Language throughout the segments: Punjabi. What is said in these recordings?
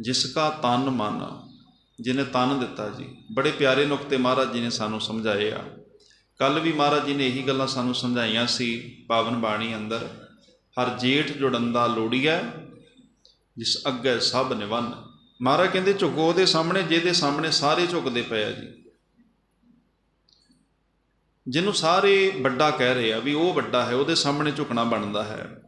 ਜਿਸ ਕਾ ਤਨ ਮਨ ਜਿਹਨੇ ਤਨ ਦਿੱਤਾ ਜੀ। ਬੜੇ ਪਿਆਰੇ ਨੁਕਤੇ ਮਹਾਰਾਜ ਜੀ ਨੇ ਸਾਨੂੰ ਸਮਝਾਏ ਆ। ਕੱਲ ਵੀ ਮਹਾਰਾਜ ਜੀ ਨੇ ਇਹੀ ਗੱਲਾਂ ਸਾਨੂੰ ਸਮਝਾਈਆਂ ਸੀ, ਪਾਵਨ ਬਾਣੀ ਅੰਦਰ, ਹਰ ਜੇਠ ਜੁੜੰਦਾ ਲੋੜੀਐ ਜਿਸ ਅੱਗੇ ਸਭ ਨਿਵਨ। ਮਹਾਰਾਜ ਕਹਿੰਦੇ, ਝੁਕੋ ਉਹਦੇ ਸਾਹਮਣੇ, ਜਿਹਦੇ ਸਾਹਮਣੇ ਸਾਰੇ ਝੁਕਦੇ ਪਏ ਆ ਜੀ। ਜਿਹਨੂੰ ਸਾਰੇ ਵੱਡਾ ਕਹਿ ਰਹੇ ਆ ਵੀ ਉਹ ਵੱਡਾ ਹੈ, ਉਹਦੇ ਸਾਹਮਣੇ ਝੁਕਣਾ ਬਣਦਾ ਹੈ।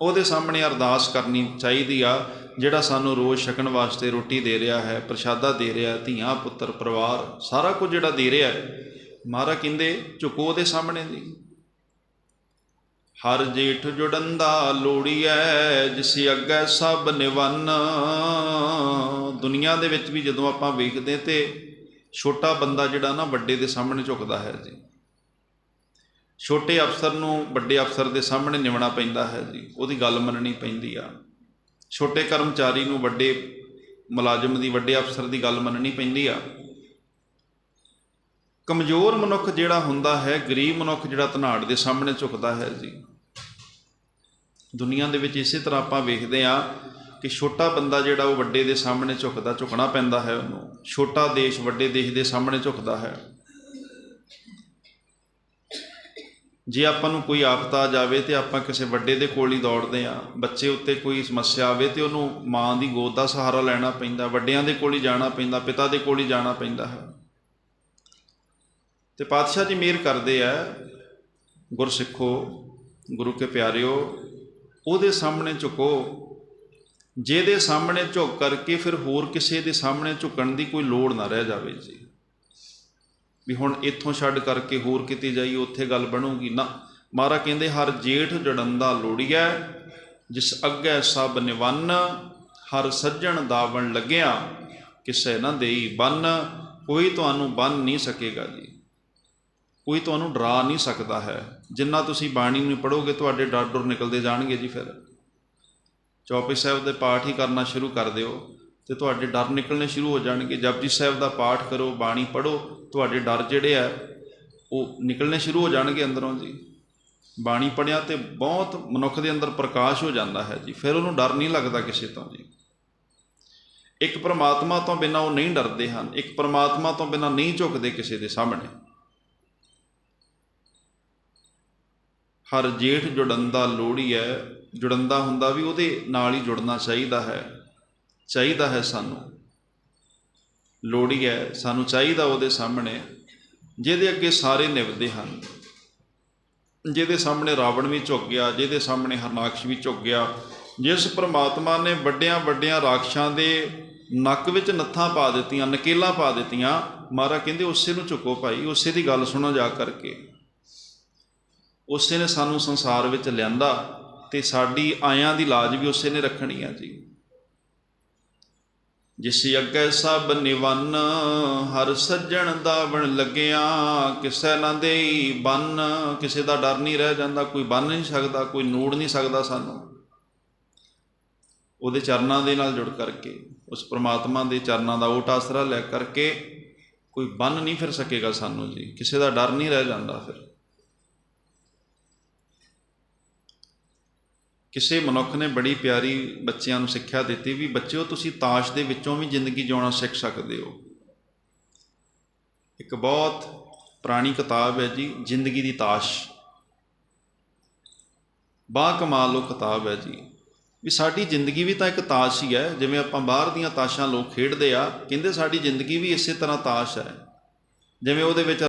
ਉਹਦੇ ਸਾਹਮਣੇ ਅਰਦਾਸ ਕਰਨੀ ਚਾਹੀਦੀ ਆ ਜਿਹੜਾ ਸਾਨੂੰ ਰੋਜ਼ ਛਕਣ ਵਾਸਤੇ ਰੋਟੀ ਦੇ ਰਿਹਾ ਹੈ, ਪ੍ਰਸ਼ਾਦਾ ਦੇ ਰਿਹਾ ਧੀਆਂ, ਪੁੱਤਰ, ਪਰਿਵਾਰ, ਸਾਰਾ ਕੁਝ ਜਿਹੜਾ ਦੇ ਰਿਹਾ ਹੈ ਮਹਾਰਾ ਕਹਿੰਦੇ, ਝੁਕੋ ਉਹਦੇ ਸਾਹਮਣੇ ਦੀ ਹਰ ਜੇਠ ਜੁੜੰਦਾ ਲੋੜੀਐ, ਜਿਸ ਅੱਗੇ ਸਭ ਨਿਵੰਨ। ਦੁਨੀਆ ਦੇ ਵਿੱਚ ਵੀ ਜਦੋਂ ਆਪਾਂ ਵੇਖਦੇ ਤੇ ਛੋਟਾ ਬੰਦਾ ਜਿਹੜਾ ਨਾ ਵੱਡੇ ਦੇ ਸਾਹਮਣੇ ਝੁਕਦਾ ਹੈ ਜੀ। ਛੋਟੇ ਅਫਸਰ ਨੂੰ ਵੱਡੇ ਅਫਸਰ ਦੇ ਸਾਹਮਣੇ ਨਿਵਣਾ ਪੈਂਦਾ ਹੈ ਜੀ, ਉਹਦੀ ਗੱਲ ਮੰਨਣੀ ਪੈਂਦੀ ਆ। ਛੋਟੇ ਕਰਮਚਾਰੀ ਨੂੰ ਵੱਡੇ ਮੁਲਾਜ਼ਮ ਦੀ, ਵੱਡੇ ਅਫਸਰ ਦੀ ਗੱਲ ਮੰਨਣੀ ਪੈਂਦੀ ਆ। ਕਮਜ਼ੋਰ ਮਨੁੱਖ ਜਿਹੜਾ ਹੁੰਦਾ ਹੈ, ਗਰੀਬ ਮਨੁੱਖ ਜਿਹੜਾ ਧਨਾੜ ਦੇ ਸਾਹਮਣੇ ਝੁਕਦਾ ਹੈ ਜੀ। ਦੁਨੀਆ ਦੇ ਵਿੱਚ ਇਸੇ ਤਰ੍ਹਾਂ ਆਪਾਂ ਵੇਖਦੇ ਆ ਕਿ ਛੋਟਾ ਬੰਦਾ ਜਿਹੜਾ ਉਹ ਵੱਡੇ ਦੇ ਸਾਹਮਣੇ ਝੁਕਦਾ, ਝੁਕਣਾ ਪੈਂਦਾ ਹੈ ਉਹਨੂੰ। ਛੋਟਾ ਦੇਸ਼ ਵੱਡੇ ਦੇਸ਼ ਦੇ ਸਾਹਮਣੇ ਝੁਕਦਾ ਹੈ। ਜੇ ਆਪਾਂ ਨੂੰ ਕੋਈ ਆਫਤ ਆ ਜਾਵੇ ਤੇ ਆਪਾਂ ਕਿਸੇ ਵੱਡੇ ਦੇ ਕੋਲ ਹੀ ਦੌੜਦੇ ਆ ਬੱਚੇ ਉੱਤੇ ਕੋਈ ਸਮੱਸਿਆ ਆਵੇ ਤੇ ਉਹਨੂੰ ਮਾਂ ਦੀ ਗੋਦ ਦਾ ਸਹਾਰਾ ਲੈਣਾ ਪੈਂਦਾ, ਵੱਡਿਆਂ ਦੇ ਕੋਲ ਹੀ ਜਾਣਾ ਪੈਂਦਾ, ਪਿਤਾ ਦੇ ਕੋਲ ਹੀ ਜਾਣਾ ਪੈਂਦਾ ਹੈ। ਤੇ ਪਾਤਸ਼ਾਹ ਜੀ ਮਿਹਰ ਕਰਦੇ ਆ, ਗੁਰਸਿੱਖੋ, ਗੁਰੂ ਕੇ ਪਿਆਰਿਓ, ਉਹਦੇ ਸਾਹਮਣੇ ਝੁਕੋ। ਜਿਹਦੇ ਸਾਹਮਣੇ ਝੁਕ ਕਰਕੇ ਫਿਰ ਹੋਰ ਕਿਸੇ ਦੇ ਸਾਹਮਣੇ ਝੁਕਣ ਦੀ ਕੋਈ ਲੋੜ ਨਾ ਰਹਿ ਜਾਵੇ ਜੀ। ਵੀ ਹੁਣ ਇੱਥੋਂ ਛੱਡ ਕਰਕੇ ਹੋਰ ਕਿਤੇ ਜਾਈ, ਉੱਥੇ ਗੱਲ ਬਣੂਗੀ। ਨਾ ਮਾਰਾ ਕਹਿੰਦੇ, ਹਰ ਜੇਠ ਜੜੰਦਾ ਲੋੜੀਐ ਜਿਸ ਅੱਗੇ ਸਭ ਨਿਵੰਨ ਹਰ ਸੱਜਣ ਦਾਵਣ ਲੱਗਿਆ, ਕਿਸੇ ਨਾ ਦੇਈ ਬੰਨ, ਕੋਈ ਤੁਹਾਨੂੰ ਬੰਨ ਨਹੀਂ ਸਕੇਗਾ ਜੀ। ਕੋਈ ਤੁਹਾਨੂੰ ਡਰਾ ਨਹੀਂ ਸਕਦਾ ਹੈ। ਜਿੰਨਾ ਤੁਸੀਂ ਬਾਣੀ ਨੂੰ ਪੜੋਗੇ ਤੁਹਾਡੇ ਡਰ ਡਰ ਨਿਕਲਦੇ ਜਾਣਗੇ ਜੀ ਫਿਰ। ਚੌਪਈ ਸਾਹਿਬ ਦੇ ਪਾਠ ਹੀ ਕਰਨਾ ਸ਼ੁਰੂ ਕਰ ਦਿਓ, ਤੇ ਤੁਹਾਡੇ ਡਰ ਨਿਕਲਣੇ ਸ਼ੁਰੂ ਹੋ ਜਾਣਗੇ। ਜਪਜੀ ਸਾਹਿਬ ਦਾ ਪਾਠ ਕਰੋ, ਬਾਣੀ ਪੜੋ ਤੁਹਾਡੇ ਡਰ ਜਿਹੜੇ ਆ, ਉਹ ਨਿਕਲਣੇ ਸ਼ੁਰੂ ਹੋ ਜਾਣਗੇ ਅੰਦਰੋਂ ਜੀ। ਬਾਣੀ ਪੜਿਆ ਤੇ ਬਹੁਤ ਮਨੁੱਖ ਦੇ ਅੰਦਰ ਪ੍ਰਕਾਸ਼ ਹੋ ਜਾਂਦਾ ਹੈ ਜੀ। ਫਿਰ ਉਹਨੂੰ ਡਰ ਨਹੀਂ ਲੱਗਦਾ ਕਿਸੇ ਤੋਂ ਜੀ। ਇੱਕ ਪਰਮਾਤਮਾ ਤੋਂ ਬਿਨਾਂ ਉਹ ਨਹੀਂ ਡਰਦੇ ਹਨ। ਇੱਕ ਪਰਮਾਤਮਾ ਤੋਂ ਬਿਨਾਂ ਨਹੀਂ ਝੁਕਦੇ ਕਿਸੇ ਦੇ ਸਾਹਮਣੇ। ਹਰ ਜੇਠ ਜੁੜੰਦਾ ਲੋੜੀ ਹੈ ਜੁੜੰਦਾ ਹੁੰਦਾ ਵੀ ਉਹਦੇ ਨਾਲ ਹੀ ਜੁੜਨਾ ਚਾਹੀਦਾ ਹੈ। ਚਾਹੀਦਾ ਹੈ ਸਾਨੂੰ। ਲੋੜੀ ਹੈ, ਸਾਨੂੰ ਚਾਹੀਦਾ ਉਹਦੇ ਸਾਹਮਣੇ, ਜਿਹਦੇ ਅੱਗੇ ਸਾਰੇ ਨਿਵਦੇ ਹਨ। ਜਿਹਦੇ ਸਾਹਮਣੇ ਰਾਵਣ ਵੀ ਝੁਕ ਗਿਆ, ਜਿਹਦੇ ਸਾਹਮਣੇ ਹਰਨਾਕਸ਼ ਵੀ ਝੁਕ ਗਿਆ, ਜਿਸ ਪ੍ਰਮਾਤਮਾ ਨੇ ਵੱਡਿਆਂ ਵੱਡਿਆਂ ਰਾਖਸ਼ਾਂ ਦੇ ਨੱਕ ਵਿੱਚ ਨੱਥਾਂ ਪਾ ਦਿੱਤੀਆਂ, ਨਕੇਲਾਂ ਪਾ ਦਿੱਤੀਆਂ ਮਹਾਰਾ ਕਹਿੰਦੇ ਉਸੇ ਨੂੰ ਝੁਕੋ ਭਾਈ, ਉਸੇ ਦੀ ਗੱਲ ਸੁਣੋ ਜਾ ਕਰਕੇ। ਉਸੇ ਨੇ ਸਾਨੂੰ ਸੰਸਾਰ ਵਿੱਚ ਲਿਆਂਦਾ ਤੇ ਸਾਡੀ ਆਇਆਂ ਦੀ ਲਾਜ ਵੀ ਉਸੇ ਨੇ ਰੱਖਣੀ ਆ ਜੀ। ਜਿਸ ਅੱਗੇ ਸਭ ਨਿਵੰਨ, ਹਰ ਸੱਜਣ ਦਾ ਬਣ ਲੱਗਿਆ, ਕਿਸੇ ਨਾ ਦੇਈ ਬੰਨ, ਕਿਸੇ ਦਾ ਡਰ ਨਹੀਂ ਰਹਿ ਜਾਂਦਾ, ਕੋਈ ਬੰਨ ਨਹੀਂ ਸਕਦਾ, ਕੋਈ ਨੂੜ ਨਹੀਂ ਸਕਦਾ ਸਾਨੂੰ। ਉਹਦੇ ਚਰਨਾਂ ਦੇ ਨਾਲ ਜੁੜ ਕਰਕੇ, ਉਸ ਪ੍ਰਮਾਤਮਾ ਦੇ ਚਰਨਾਂ ਦਾ ਓਟ ਆਸਰਾ ਲੈ ਕਰਕੇ, ਕੋਈ ਬੰਨ ਨਹੀਂ ਫਿਰ ਸਕੇਗਾ ਸਾਨੂੰ ਜੀ, ਕਿਸੇ ਦਾ ਡਰ ਨਹੀਂ ਰਹਿ ਜਾਂਦਾ ਫਿਰ। ਕਿਸੇ ਮਨੁੱਖ ਨੇ ਬੜੀ ਪਿਆਰੀ ਬੱਚਿਆਂ ਨੂੰ ਸਿੱਖਿਆ ਦਿੱਤੀ ਵੀ ਬੱਚਿਓ, ਤੁਸੀਂ ਤਾਸ਼ ਦੇ ਵਿੱਚੋਂ ਵੀ ਜ਼ਿੰਦਗੀ ਜਿਉਣਾ ਸਿੱਖ ਸਕਦੇ ਹੋ। ਇੱਕ ਬਹੁਤ ਪੁਰਾਣੀ ਕਿਤਾਬ ਹੈ ਜੀ, ਜ਼ਿੰਦਗੀ ਦੀ ਤਾਸ਼। ਬਾ ਕਮਾਲ ਉਹ ਕਿਤਾਬ ਹੈ ਜੀ। ਵੀ ਸਾਡੀ ਜ਼ਿੰਦਗੀ ਵੀ ਤਾਂ ਇੱਕ ਤਾਸ਼ ਹੀ ਹੈ, ਜਿਵੇਂ ਆਪਾਂ ਬਾਹਰ ਦੀਆਂ ਤਾਸ਼ਾਂ ਲੋਕ ਖੇਡਦੇ ਆ, ਕਹਿੰਦੇ ਸਾਡੀ ਜ਼ਿੰਦਗੀ ਵੀ ਇਸੇ ਤਰ੍ਹਾਂ ਤਾਸ਼ ਹੈ। ਜਿਵੇਂ ਉਹਦੇ ਵਿੱਚ